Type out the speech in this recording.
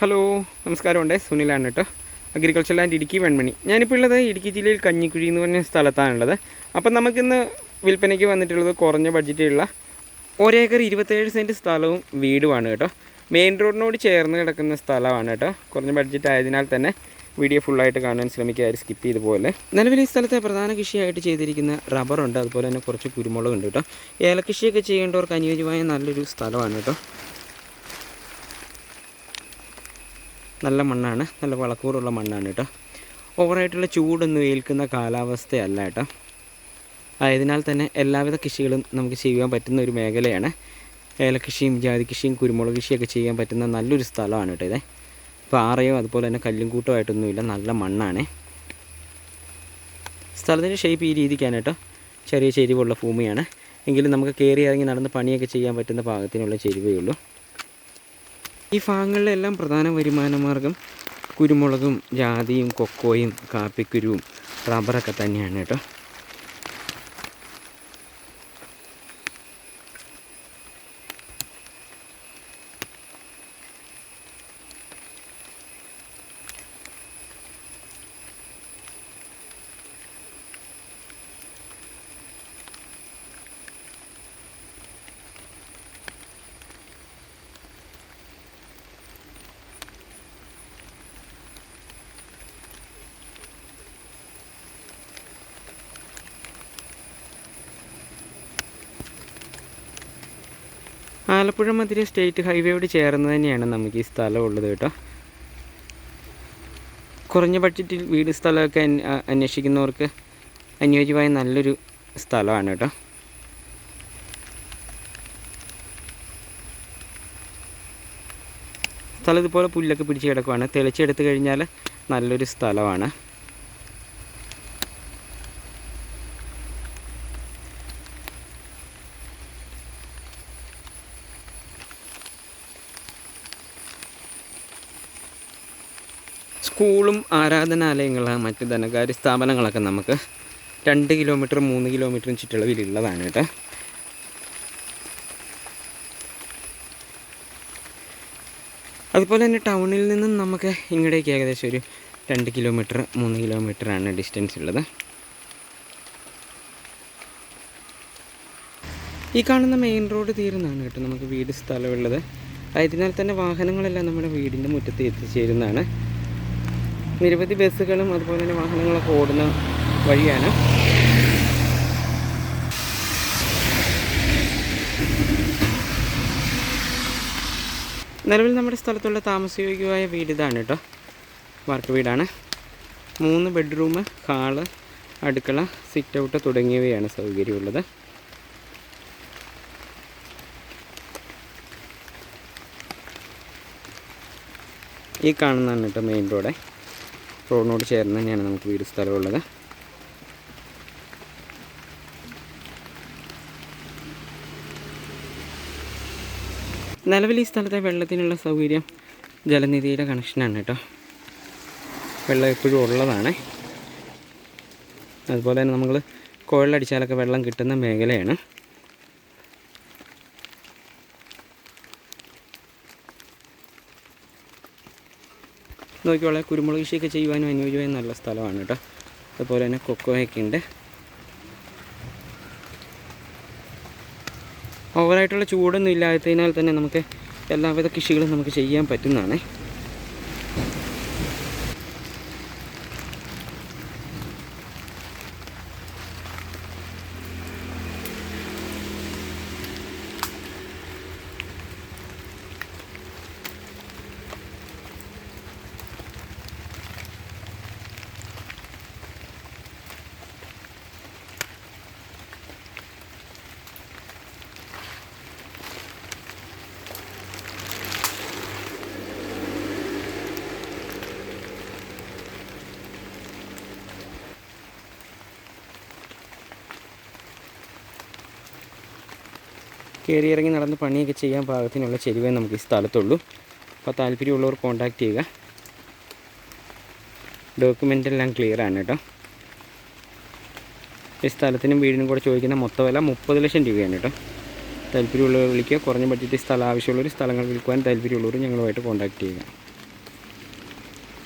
Hello നമസ്കാരം നമസ്കാരമുണ്ട്. സുനിലാണ് കേട്ടോ അഗ്രികൾച്ചർ ലാൻഡ് ഇടുക്കി വെൺമണി. ഞാനിപ്പോൾ ഉള്ളത് ഇടുക്കി ജില്ലയിൽ കഞ്ഞിക്കുഴി എന്ന് പറഞ്ഞ സ്ഥലത്താണുള്ളത് അപ്പം നമുക്കിന്ന് വിൽപ്പനയ്ക്ക് വന്നിട്ടുള്ളത് കുറഞ്ഞ ബഡ്ജറ്റിലുള്ള ഒരേക്കർ ഇരുപത്തേഴ് സെന്റ് സ്ഥലവും വീടുമാണ് കേട്ടോ മെയിൻ റോഡിനോട് ചേർന്ന് കിടക്കുന്ന സ്ഥലമാണ് കേട്ടോ കുറഞ്ഞ ബഡ്ജറ്റ് ആയതിനാൽ തന്നെ വീഡിയോ ഫുള്ളായിട്ട് കാണാൻ ശ്രമിക്കുക സ്കിപ്പ് ചെയ്ത് പോലെ നിലവിൽ ഈ സ്ഥലത്തെ പ്രധാന കൃഷിയായിട്ട് ചെയ്തിരിക്കുന്ന റബ്ബറുണ്ട് അതുപോലെ തന്നെ കുറച്ച് കുരുമുളകുണ്ട് കേട്ടോ ഏലക്കൃഷിയൊക്കെ ചെയ്യേണ്ടവർക്ക് അനുയോജ്യമായ നല്ലൊരു സ്ഥലമാണ് കേട്ടോ നല്ല മണ്ണാണ്. നല്ല വളക്കൂറുള്ള മണ്ണാണ് കേട്ടോ ഓവറായിട്ടുള്ള ചൂടൊന്നും ഏൽക്കുന്ന കാലാവസ്ഥയല്ല കേട്ടോ ആയതിനാൽ തന്നെ എല്ലാവിധ കൃഷികളും നമുക്ക് ചെയ്യാൻ പറ്റുന്ന ഒരു മേഖലയാണ്. ഏലകൃഷിയും ജാതി കൃഷിയും കുരുമുളക് കൃഷിയൊക്കെ ചെയ്യാൻ പറ്റുന്ന നല്ലൊരു സ്ഥലമാണ് കേട്ടോ ഇതേ. പാറയോ അതുപോലെ തന്നെ കല്ലും കൂട്ടമായിട്ടൊന്നുമില്ല നല്ല മണ്ണാണ്. സ്ഥലത്തിന്റെ ഷേപ്പ് ഈ രീതിക്കാണ് കേട്ടോ ചെറിയ ചെരിവുള്ള ഭൂമിയാണ്. എങ്കിലും നമുക്ക് കയറി ഇറങ്ങി നടന്ന് പണിയൊക്കെ ചെയ്യാൻ പറ്റുന്ന പാകത്തിനുള്ള ചെരുവേ ഉള്ളൂ. ഈ ഭാഗങ്ങളിലെല്ലാം പ്രധാന വരുമാന മാർഗം കുരുമുളകും ജാതിയും കൊക്കോയും കാപ്പിക്കുരുവും റബ്ബറൊക്കെ തന്നെയാണ് കേട്ടോ. ആലപ്പുഴ മധുര സ്റ്റേറ്റ് ഹൈവേയോട് ചേർന്ന് തന്നെയാണ് നമുക്ക് ഈ സ്ഥലം ഉള്ളത് കേട്ടോ. കുറഞ്ഞ ബഡ്ജറ്റിൽ വീട് സ്ഥലമൊക്കെ അന്വ- അന്വേഷിക്കുന്നവർക്ക് അനുയോജ്യമായ നല്ലൊരു സ്ഥലമാണ് കേട്ടോ. സ്ഥലം ഇതുപോലെ പുല്ലൊക്കെ പിടിച്ച് കിടക്കുവാണ്. തെളിച്ചെടുത്ത് കഴിഞ്ഞാൽ നല്ലൊരു സ്ഥലമാണ്. സ്കൂളും ആരാധനാലയങ്ങളും മറ്റ് ധനകാര്യ സ്ഥാപനങ്ങളൊക്കെ നമുക്ക് രണ്ട് കിലോമീറ്റർ മൂന്ന് കിലോമീറ്ററും ചുറ്റളവിലുള്ളതാണ് കേട്ടോ. അതുപോലെ തന്നെ ടൗണിൽ നിന്നും നമുക്ക് ഇങ്ങോട്ടേക്ക് ഏകദേശം ഒരു രണ്ട് കിലോമീറ്റർ മൂന്ന് കിലോമീറ്ററാണ് ഡിസ്റ്റൻസ് ഉള്ളത്. ഈ കാണുന്ന മെയിൻ റോഡ് തീരുന്നതാണ് കേട്ടോ നമുക്ക് വീട് സ്ഥലമുള്ളത്. ആയതിനാൽ തന്നെ വാഹനങ്ങളെല്ലാം നമ്മുടെ വീടിന്റെ മുറ്റത്ത് എത്തിച്ചേരുന്നതാണ്. നിരവധി ബസ്സുകളും അതുപോലെ തന്നെ വാഹനങ്ങളൊക്കെ ഓടുന്ന വഴിയാണ്. നിലവിൽ നമ്മുടെ സ്ഥലത്തുള്ള താമസയോഗ്യമായ വീട് ഇതാണ് കേട്ടോ. വർക്ക് വീടാണ്. മൂന്ന് ബെഡ്റൂം ഹാൾ അടുക്കള സിറ്റ് ഔട്ട് തുടങ്ങിയവയാണ് സൗകര്യമുള്ളത്. ഈ കാണുന്നതാണ് കേട്ടോ മെയിൻ റോഡ്. റോഡിനോട് ചേർന്ന് തന്നെയാണ് നമുക്ക് വീട് സ്ഥലമുള്ളത്. നിലവിൽ ഈ സ്ഥലത്തെ വെള്ളത്തിനുള്ള സൗകര്യം ജലനിധിയുടെ കണക്ഷനാണ് കേട്ടോ. വെള്ളം എപ്പോഴും ഉള്ളതാണ്. അതുപോലെ തന്നെ നമ്മൾ കുഴലടിച്ചാലൊക്കെ വെള്ളം കിട്ടുന്ന മേഖലയാണ്. നോക്കിക്കോളെ കുരുമുളക് കൃഷിയൊക്കെ ചെയ്യുവാനും അനുയോജ്യമായ നല്ല സ്ഥലമാണ് കേട്ടോ അതുപോലെ തന്നെ കൊക്കോയൊക്കെ ഉണ്ട്. ഓവറായിട്ടുള്ള ചൂടൊന്നും ഇല്ലാത്തതിനാൽ തന്നെ നമുക്ക് എല്ലാവിധ കൃഷികളും നമുക്ക് ചെയ്യാൻ പറ്റുന്നതാണ്. കയറി ഇറങ്ങി നടന്ന് പണിയൊക്കെ ചെയ്യാൻ പാകത്തിനുള്ള ചെരുവേ നമുക്ക് ഈ സ്ഥലത്തുള്ളൂ. അപ്പോൾ താല്പര്യമുള്ളവർ കോൺടാക്റ്റ് ചെയ്യുക. ഡോക്യുമെന്റ് എല്ലാം ക്ലിയർ ആണ് കേട്ടോ. ഈ സ്ഥലത്തിനും വീടിനും കൂടെ ചോദിക്കുന്ന മൊത്ത വില മുപ്പത് ലക്ഷം രൂപയാണ് കേട്ടോ. താല്പര്യമുള്ളവർ വിളിക്കുക. കുറഞ്ഞ ബഡ്ജറ്റ് സ്ഥലം ആവശ്യമുള്ളവർ സ്ഥലങ്ങൾ വിൽക്കുവാൻ താല്പര്യമുള്ളവർ ഞങ്ങളുമായിട്ട് കോൺടാക്റ്റ് ചെയ്യുക.